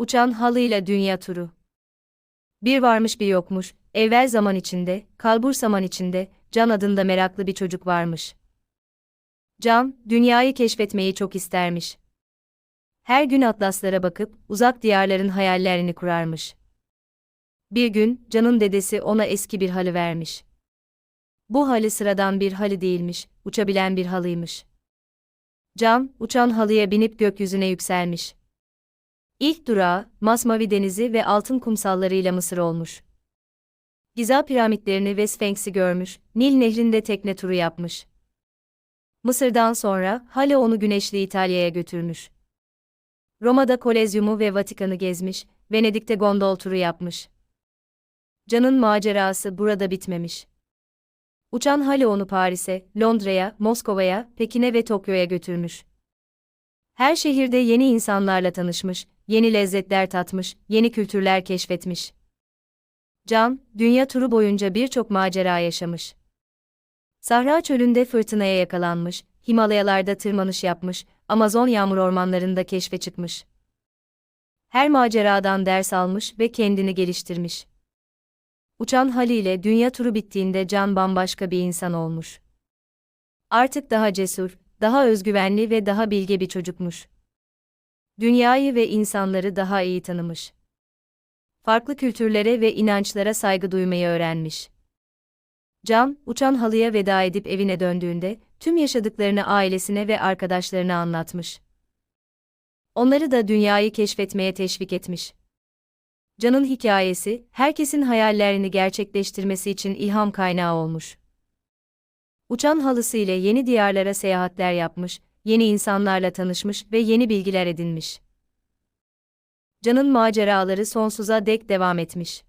Uçan halıyla dünya turu. Bir varmış bir yokmuş, evvel zaman içinde, kalbur zaman içinde, Can adında meraklı bir çocuk varmış. Can, dünyayı keşfetmeyi çok istermiş. Her gün atlaslara bakıp, uzak diyarların hayallerini kurarmış. Bir gün, Can'ın dedesi ona eski bir halı vermiş. Bu halı sıradan bir halı değilmiş, uçabilen bir halıymış. Can, uçan halıya binip gökyüzüne yükselmiş. İlk durağı, Masmavi Denizi ve altın kumsallarıyla Mısır olmuş. Giza piramitlerini ve Sphinx'i görmüş, Nil nehrinde tekne turu yapmış. Mısır'dan sonra, Hale onu güneşli İtalya'ya götürmüş. Roma'da Kolezyumu ve Vatikan'ı gezmiş, Venedik'te gondol turu yapmış. Can'ın macerası burada bitmemiş. Uçan Hale onu Paris'e, Londra'ya, Moskova'ya, Pekin'e ve Tokyo'ya götürmüş. Her şehirde yeni insanlarla tanışmış, yeni lezzetler tatmış, yeni kültürler keşfetmiş. Can, dünya turu boyunca birçok macera yaşamış. Sahra çölünde fırtınaya yakalanmış, Himalayalarda tırmanış yapmış, Amazon yağmur ormanlarında keşfe çıkmış. Her maceradan ders almış ve kendini geliştirmiş. Uçan Hali ile dünya turu bittiğinde Can bambaşka bir insan olmuş. Artık daha cesur, daha özgüvenli ve daha bilge bir çocukmuş. Dünyayı ve insanları daha iyi tanımış. Farklı kültürlere ve inançlara saygı duymayı öğrenmiş. Can, uçan halıya veda edip evine döndüğünde, tüm yaşadıklarını ailesine ve arkadaşlarına anlatmış. Onları da dünyayı keşfetmeye teşvik etmiş. Can'ın hikayesi, herkesin hayallerini gerçekleştirmesi için ilham kaynağı olmuş. Uçan halısı ile yeni diyarlara seyahatler yapmış, yeni insanlarla tanışmış ve yeni bilgiler edinmiş. Can'ın maceraları sonsuza dek devam etmiş.